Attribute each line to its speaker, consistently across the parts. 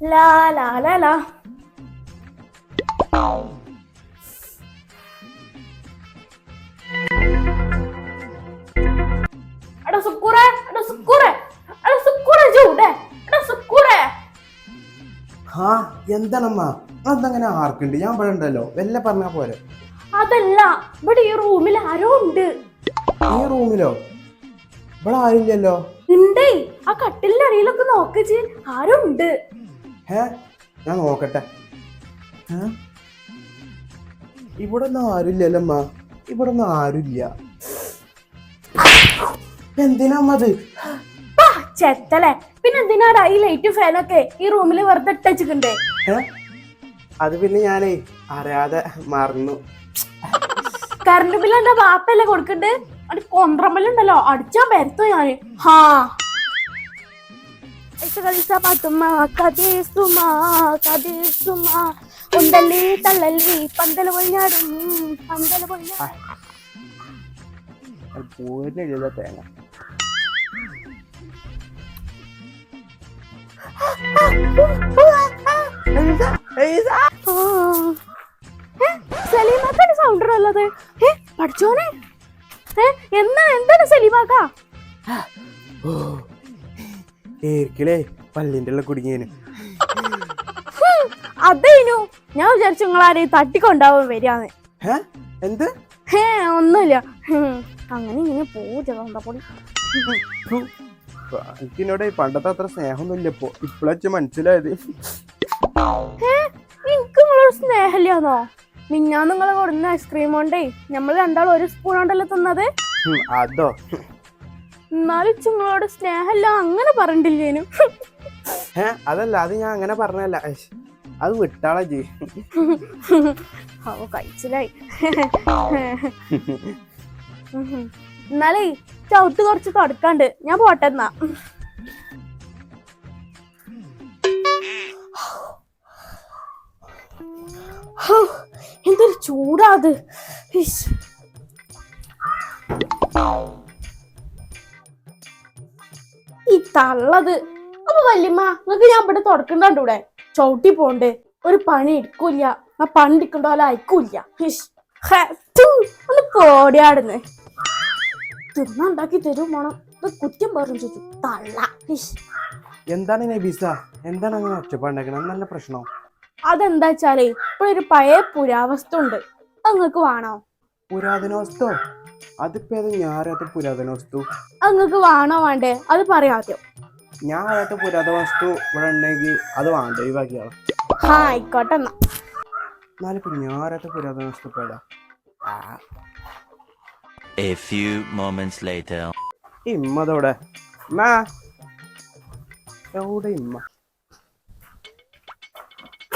Speaker 1: ലാ la la la. Ada സുക്കൂറെ ada സുക്കൂറെ. ada സുക്കൂറെ juga, ada
Speaker 2: ആ എന്താണമ്മ അതങ്ങനെ ആർക്കുണ്ട്? ഞാൻ ഇവിടെ ഉണ്ടല്ലോ വല്ല പറഞ്ഞാ പോരെ.
Speaker 1: അതല്ല ഇവിടെ ഈ റൂമിൽ ആരോ ഉണ്ട്.
Speaker 2: ഈ റൂമിലോ? ഇവിടെ ആരില്ലല്ലോ
Speaker 1: ഉണ്ടേ. ആ കട്ടിലിന്റെ അടിയിലൊക്കെ നോക്കിച്ച് ആരോ ഉണ്ട്.
Speaker 2: ഹേ ഞാൻ നോക്കട്ടെ? ഇവിടെ ഒന്നും ആരുമില്ലല്ലോ അമ്മ ഇവിടെ ഒന്നും ആരുമില്ല. എന്തിനാ അമ്മ അത്?
Speaker 1: ആ, ചെത്തലെ. പിന്നെ എന്തിനാടാ ഈ ലൈറ്റ് ഫാനൊക്കെ ഈ റൂമിൽ വെറുതെ
Speaker 2: ഇട്ടേ? അത് പിന്നെ ഞാനേ അറിയാതെ മറന്നു.
Speaker 1: കറണ്ട് ബില്ല് എന്റെ വാപ്പല്ലേ കൊടുക്കണ്ട്? അത് കൊന്ത്രമ്പലുണ്ടല്ലോ അടിച്ചാ പരത്തോ ഞാൻ. ഹാ. ഐസ കളിസ പാത്തുമ്മ കഥേസുമ കഥേസുമ ഉണ്ടല്ലി തള്ളല്ലി പന്തൽ പൊളിഞ്ഞാടും പന്തൽ പൊളിഞ്ഞാടും
Speaker 2: പൂരില്ല തേങ്ങ
Speaker 1: സലീമാക്കാണ് സൗണ്ട് ഉള്ളത് ഏ പഠിച്ചോനെ ഏ എന്നാ എന്താണ് സലീമാക്ക
Speaker 2: ഏരിക്കലേ പല്ലിന്റെ ഉള്ള കുടുങ്ങിയേന്.
Speaker 1: ഹും, അതേനു ഞാൻ വിചാരിച്ചു നിങ്ങളാരെയും തട്ടിക്കൊണ്ടാവും വരികയാന്ന്.
Speaker 2: ഹേ എന്ത്?
Speaker 1: ഹേ ഒന്നുമില്ല. അങ്ങനെ ഇങ്ങനെ പൂജ പൊടി.
Speaker 2: എനിക്കിന്നോട് പണ്ടത്തെ അത്ര സ്നേഹമൊന്നുമില്ല ഇപ്പൊ. ഇപ്പഴച്ച മനസ്സിലായത്.
Speaker 1: എനിക്ക് നിങ്ങളൊരു സ്നേഹമില്ലാന്നോ? മിന്നാ നിങ്ങളെ കൊടുന്ന ഐസ്ക്രീം കൊണ്ടേ നമ്മൾ രണ്ടാളും ഒരു സ്പൂൺ കൊണ്ടല്ലേ തിന്നത്
Speaker 2: അതോ?
Speaker 1: എന്നാലും സ്നേഹല്ല നിങ്ങളോട് സ്നേഹമില്ല അങ്ങനെ പറഞ്ഞിട്ടില്ലേനു?
Speaker 2: ഏ അതല്ല അത് ഞാൻ അങ്ങനെ പറഞ്ഞല്ല അത് വിട്ടാളാ ജി.
Speaker 1: ഓ കഴിച്ചിലായി. എന്നാലേ ചവിട്ട് കുറച്ച് തുടക്കാണ്ട് ഞാൻ പോട്ടെ എന്നാ. എന്തൊരു ചൂടാ അത്. ഇഷ്. ഈ തള്ളത്. അപ്പൊ വല്യമ്മ നിങ്ങക്ക് ഞാൻ ഇവിടെ തുടക്കണ്ടൂടെ ചവിട്ടി പോണ്ടേ ഒരു പണി എടുക്കൂല ആ പണി എടുക്കണ്ട പോലെ അയക്കൂല ഒന്ന് പോടിയാടുന്ന് തിന്നുണ്ടാക്കി തരും വേണം കുറ്റം പറഞ്ഞു ചോദിച്ചു തള്ള.
Speaker 2: എന്താണ് നബീസ എന്താണ് അങ്ങനെ ഒച്ചപ്പാണ്ടാക്കണത് നല്ല പ്രശ്നോ?
Speaker 1: അതെന്താ വെച്ചാലേ ഇപ്പോഴൊരു പഴയ പുരാവസ്തു ഉണ്ട് അത് നിങ്ങക്ക് വേണോ?
Speaker 2: പുരാതന വസ്തു അതിപ്പോ ഏത് പുരാതന വസ്തു?
Speaker 1: അങ്ങക്ക് വേണോ വേണ്ടേ? അത് പറയാം ആദ്യം.
Speaker 2: ഞാൻ അറിയാത്ത പുരാതന വസ്തു ഇവിടെ ഉണ്ടെങ്കിൽ അത് വേണ്ട ഒഴിവാക്കിയാളോ
Speaker 1: ഹാ ആയിക്കോട്ടെ എന്നാ.
Speaker 2: എന്നാലിപ്പോ ഞാൻ അറിയാത്ത പുരാതന വസ്തു ഇപ്പൊ ഏതാ? ആ,
Speaker 3: A few moments later.
Speaker 2: ഈ ഇമ്മ അതോടെ ഇമ്മ. എവിടെ ഇമ്മ?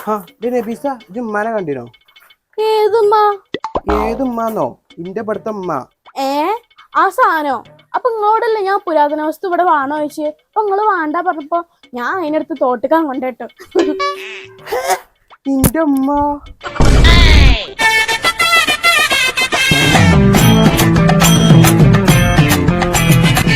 Speaker 2: ആ ഇത് പിസ ഇത് ഉമ്മാനെ കണ്ടിനോ
Speaker 1: ഏതുമ്മ?
Speaker 2: ഏതുമ്മാന്നോ? ഇന്റെ പഠിത്തം ഉമ്മ
Speaker 1: ആ സാധനോ. അപ്പൊ നിങ്ങളോടല്ലേ ഞാൻ പുരാതന വസ്തു ഇവിടെ വേണോ ചോദിച്ചു? അപ്പൊ നിങ്ങൾ വേണ്ട പറഞ്ഞപ്പോ ഞാൻ അതിനടുത്ത് തോട്ടിക്കാൻ കൊണ്ടേട്ടോ.
Speaker 2: നിന്റെ ഉമ്മ.